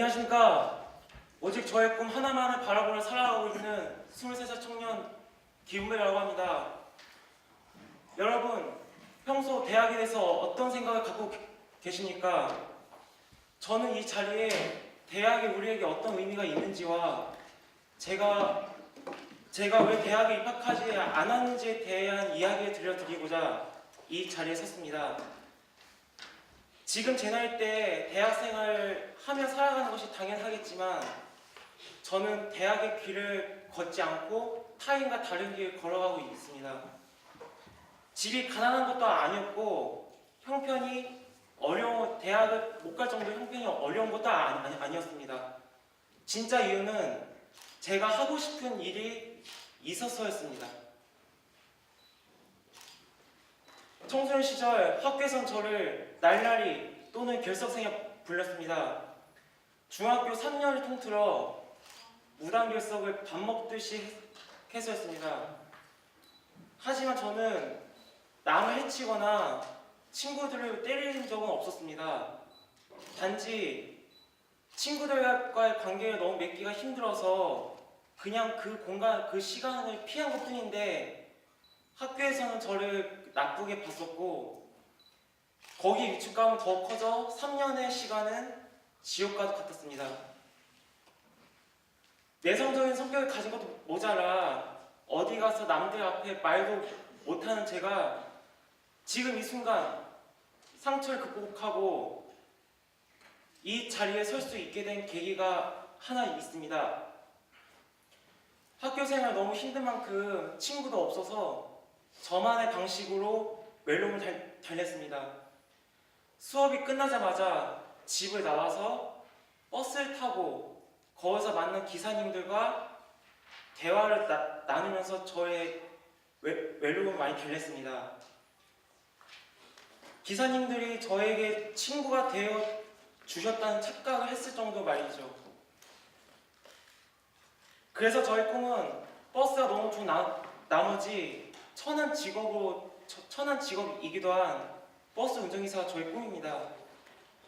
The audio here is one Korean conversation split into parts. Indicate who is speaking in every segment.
Speaker 1: 안녕하십니까. 오직 저의 꿈 하나만을 바라보며 살아가고 있는 23살 청년 기훈배라고 합니다. 여러분, 평소 대학에 대해서 어떤 생각을 갖고 계- 계십니까? 저는 이 자리에 대학이 우리에게 어떤 의미가 있는지와 제가 제가 왜 대학에 입학하지 않았는지에 대한 이야기를 들려드리고자 이 자리에 섰습니다. 지금 제 나이 때 대학생활 하며 살아가는 것이 당연하겠지만 저는 대학의 길을 걷지 않고 타인과 다른 길을 걸어가고 있습니다. 집이 가난한 것도 아니었고 형편이 어려운 대학을 못 갈 정도 형편이 어려운 것도 아니, 아니, 아니었습니다. 진짜 이유는 제가 하고 싶은 일이 있었어였습니다. 청소년 시절 학교에선 저를 날라리 또는 결석생에 불렸습니다. 중학교 3년을 통틀어 무단 결석을 밥 먹듯이 해서였습니다. 하지만 저는 남을 해치거나 친구들을 때리는 적은 없었습니다. 단지 친구들과의 관계를 너무 맺기가 힘들어서 그냥 그 공간, 그 시간을 피한 것 뿐인데 학교에서는 저를 나쁘게 봤었고 거기 위축감은 더 커져 3년의 시간은 지옥과 같았습니다. 내성적인 성격을 가진 것도 모자라 어디 가서 남들 앞에 말도 못하는 제가 지금 이 순간 상처를 극복하고 이 자리에 설 수 있게 된 계기가 하나 있습니다. 학교 생활 너무 힘든 만큼 친구도 없어서 저만의 방식으로 멜론을 달, 달랬습니다. 수업이 끝나자마자 집을 나와서 버스를 타고 거기서 만난 기사님들과 대화를 나, 나누면서 저의 외, 외로움을 많이 달랬습니다. 기사님들이 저에게 친구가 되어 주셨다는 착각을 했을 정도 말이죠. 그래서 저의 꿈은 버스가 너무 좋은 나, 나머지 천한 직업으로 처- 천한 직업이기도 한 버스 운전기사가 저의 꿈입니다.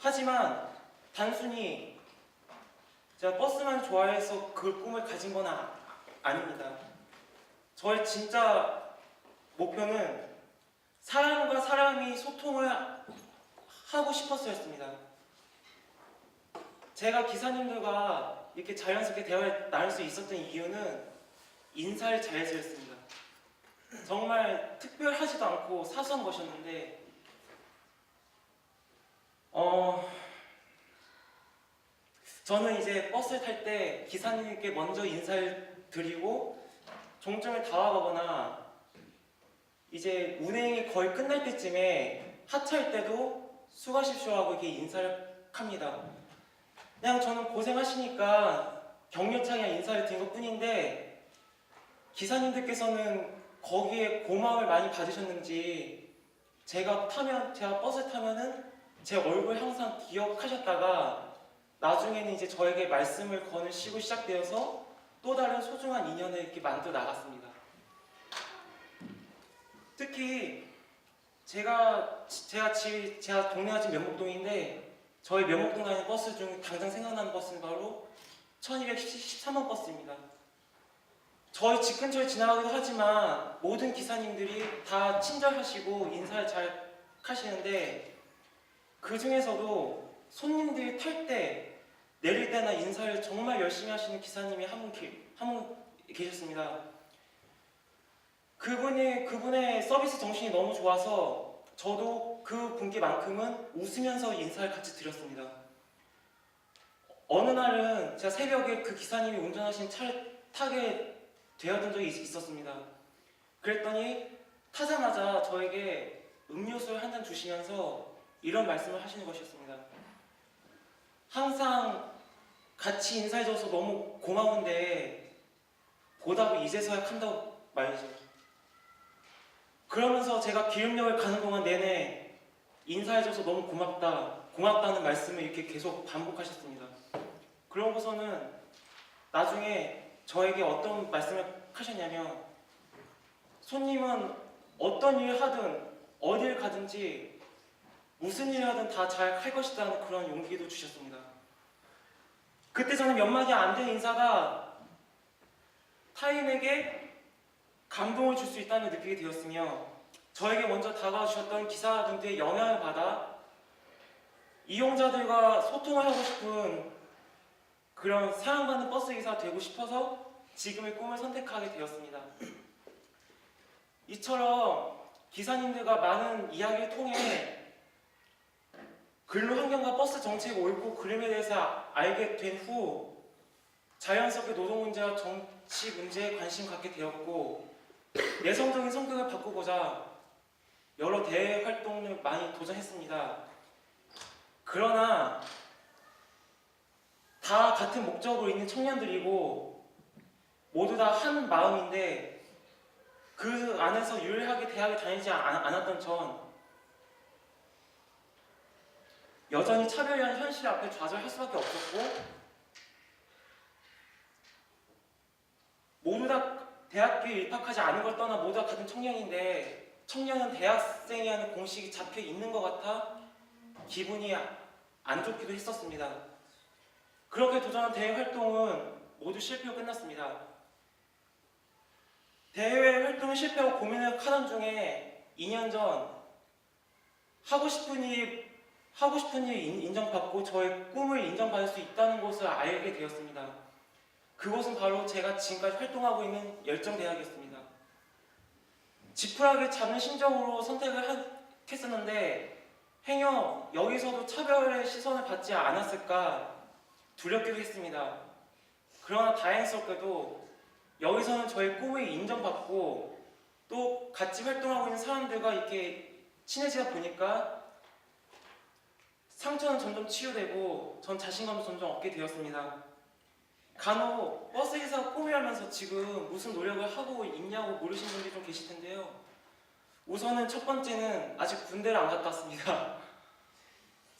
Speaker 1: 하지만 단순히 제가 버스만 좋아해서 그 꿈을 가진 건 아, 아닙니다. 저의 진짜 목표는 사람과 사람이 소통을 하고 싶었어였습니다. 제가 기사님들과 이렇게 자연스럽게 대화를 나눌 수 있었던 이유는 인사를 잘해서였습니다. 정말 특별하지도 않고 사소한 것이었는데, 어, 저는 이제 버스를 탈 때 기사님께 먼저 인사를 드리고 종점을 다가가거나 이제 운행이 거의 끝날 때쯤에 하차할 때도 수고하십시오 하고 이렇게 인사를 합니다. 그냥 저는 고생하시니까 격려창이야 인사를 드린 것 뿐인데 기사님들께서는 거기에 고마움을 많이 받으셨는지 제가 타면 제가 버스 타면은 제 얼굴 항상 기억하셨다가 나중에는 이제 저에게 말씀을 거는 시고 시작되어서 또 다른 소중한 인연을 이렇게 만들어 나갔습니다. 특히 제가 제가 집 제가 동네가 지금 면목동인데 저희 면목동 다니는 버스 중 당장 생각나는 버스는 바로 1213번 버스입니다. 저희 집 근처에 지나가기도 하지만 모든 기사님들이 다 친절하시고 인사를 잘 하시는데 그 중에서도 손님들이 탈때 내릴 때나 인사를 정말 열심히 하시는 기사님이 한분 한분 계셨습니다. 그분이 그분의 서비스 정신이 너무 좋아서 저도 그 분께만큼은 웃으면서 인사를 같이 드렸습니다. 어느 날은 제가 새벽에 그 기사님이 운전하신 차를 타게 되었던 적이 있- 있었습니다. 그랬더니 타자마자 저에게 음료수를 한 잔 주시면서 이런 말씀을 하시는 것이었습니다. 항상 같이 인사해줘서 너무 고마운데 보답을 이제서야 한다고 말이죠. 그러면서 제가 기름역을 가는 동안 내내 인사해줘서 너무 고맙다, 고맙다는 말씀을 이렇게 계속 반복하셨습니다. 그러고서는 나중에 저에게 어떤 말씀을 하셨냐면 손님은 어떤 일을 하든 어딜 가든지 무슨 일을 하든 다 잘 할 것이라는 그런 용기도 주셨습니다. 그때 저는 몇 마디 안 되는 인사가 타인에게 감동을 줄 수 있다는 걸 느끼게 되었으며 저에게 먼저 다가와 주셨던 기사분들의 영향을 받아 이용자들과 소통을 하고 싶은 그런 사랑받는 버스 기사가 되고 싶어서 지금의 꿈을 선택하게 되었습니다. 이처럼 기사님들과 많은 이야기를 통해 근로 환경과 버스 정책 옳고 그름에 대해서 알게 된 후 자연스럽게 노동 문제와 정치 문제에 관심 갖게 되었고 내성적인 성격을 바꾸고자 여러 대외 활동을 많이 도전했습니다. 그러나 다 같은 목적으로 있는 청년들이고 모두 다 한 마음인데 그 안에서 유일하게 대학에 다니지 않- 않았던 전 여전히 차별이라는 현실 앞에 좌절할 수밖에 없었고 모두 다 대학교에 입학하지 않은 걸 떠나 모두 다 같은 청년인데 청년은 대학생이라는 공식이 잡혀 있는 것 같아 기분이 안 좋기도 했었습니다. 그렇게 도전한 대외 활동은 모두 실패로 끝났습니다. 대외 활동을 실패하고 고민을 하던 중에 2년 전 하고 싶은 일 하고 싶은 일 인- 인정받고 저의 꿈을 인정받을 수 있다는 것을 알게 되었습니다. 그곳은 바로 제가 지금까지 활동하고 있는 열정 대학이었습니다. 지푸라기 잡는 심정으로 선택을 하- 했었는데 행여 여기서도 차별의 시선을 받지 않았을까 했습니다. 그러나 다행스럽게도 여기서는 저의 꿈을 인정받고 또 같이 활동하고 있는 사람들과 이렇게 친해지다 보니까 상처는 점점 치유되고 전 자신감도 점점 얻게 되었습니다. 간혹 버스 기사 꿈이라면서 지금 무슨 노력을 하고 있냐고 모르시는 분들이 좀 계실 텐데요. 우선은 첫 번째는 아직 군대를 안 갔다 왔습니다.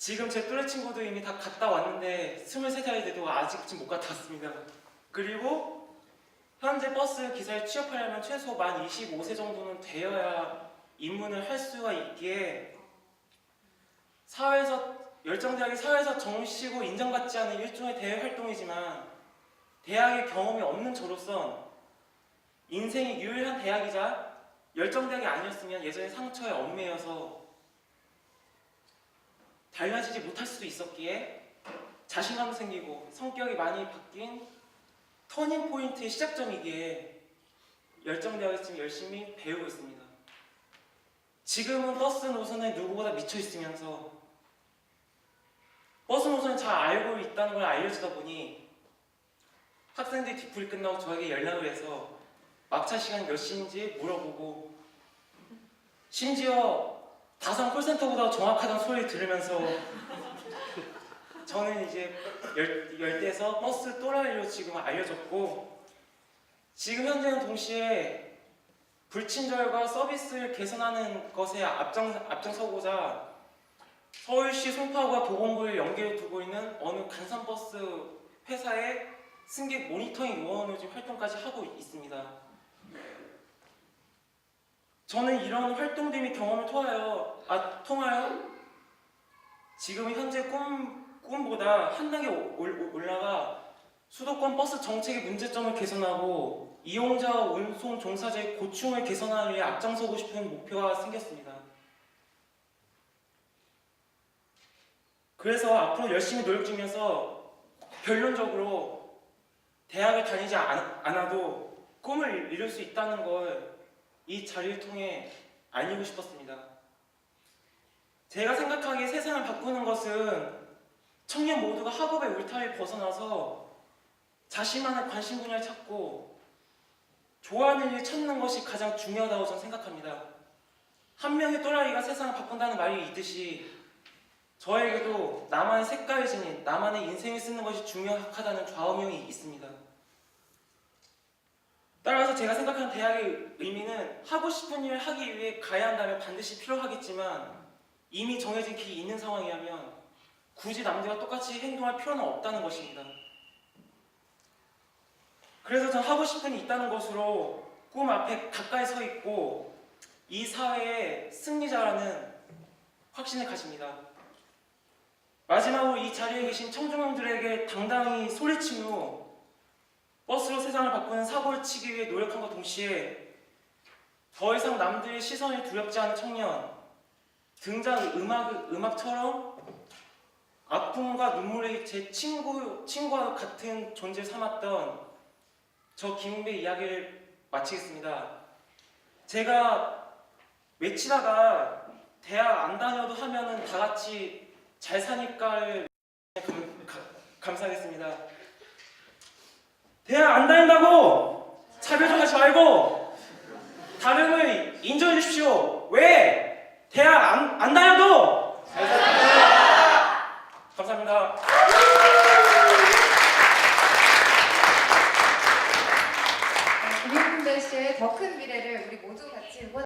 Speaker 1: 지금 제 또래 친구들 이미 다 갔다 왔는데 23살이 돼도 아직쯤 못 갔다 왔습니다. 그리고 현재 버스 기사에 취업하려면 최소 만 25세 정도는 되어야 입문을 할 수가 있기에 사회에서 열정대학이 사회에서 정시고 인정받지 않은 일종의 대외 활동이지만 대학의 경험이 없는 저로선 인생의 유일한 대학이자 열정대학이 아니었으면 예전에 상처에 얽매여서 달라지지 못할 수도 있었기에 자신감도 생기고 성격이 많이 바뀐 터닝 포인트의 시작점이기에 열정대학에서 지금 열심히 배우고 있습니다. 지금은 버스 노선에 누구보다 미쳐 있으면서 버스 노선을 잘 알고 있다는 걸 알려주다 보니 학생들이 뒤풀이 끝나고 저에게 연락을 해서 막차 시간이 몇 시인지 물어보고 심지어 다산 콜센터보다 정확하다는 소리를 들으면서 저는 이제 열, 열대에서 버스 또라이로 지금 알려졌고 지금 현재는 동시에 불친절과 서비스를 개선하는 것에 앞장, 앞장서고자 서울시 송파구와 도봉구를 연계해 두고 있는 어느 간선버스 회사의 승객 모니터링 요원으로 지금 활동까지 하고 있습니다. 저는 이런 활동들이 경험을 통하여, 아, 통하여 지금 현재 꿈, 꿈보다 한 단계 올- 올라가 수도권 버스 정책의 문제점을 개선하고 이용자와 운송 종사자의 고충을 개선하기 위해 앞장서고 싶은 목표가 생겼습니다. 그래서 앞으로 열심히 노력 중에서 결론적으로 대학을 다니지 않, 않아도 꿈을 이룰 수 있다는 걸 이 자리를 통해 알리고 싶었습니다. 제가 생각하기에 세상을 바꾸는 것은 청년 모두가 학업의 울타리를 벗어나서 자신만의 관심 분야를 찾고 좋아하는 일을 찾는 것이 가장 중요하다고 저는 생각합니다. 한 명의 또라이가 세상을 바꾼다는 말이 있듯이 저에게도 나만의 색깔을 지닌 나만의 인생을 쓰는 것이 중요하다는 좌우명이 있습니다. 따라서 제가 생각하는 대학의 의미는 하고 싶은 일을 하기 위해 가야 한다면 반드시 필요하겠지만 이미 정해진 길이 있는 상황이라면 굳이 남들과 똑같이 행동할 필요는 없다는 것입니다. 그래서 전 하고 싶은 일이 있다는 것으로 꿈 앞에 가까이 서 있고 이 사회의 승리자라는 확신을 가집니다. 마지막으로 이 자리에 계신 청중들에게 당당히 소리친 후 버스로 세상을 바꾸는 사고를 치기 위해 노력함과 동시에 더 이상 남들의 시선이 두렵지 않은 청년 등장 음악, 음악처럼 아픔과 눈물의 제 친구, 친구와 같은 존재를 삼았던 저 김웅배 이야기를 마치겠습니다. 제가 외치다가 대학 안 다녀도 하면은 다 같이 잘 사니까를 감사하겠습니다. 대학 안 다닌다고 차별 좀 하지 말고 다름을 인정해 주십시오. 왜? 대학 안, 안 다녀도 잘 삽니다. 감사합니다.
Speaker 2: 김용대 씨의 더 큰 미래를 우리 모두 같이 응원.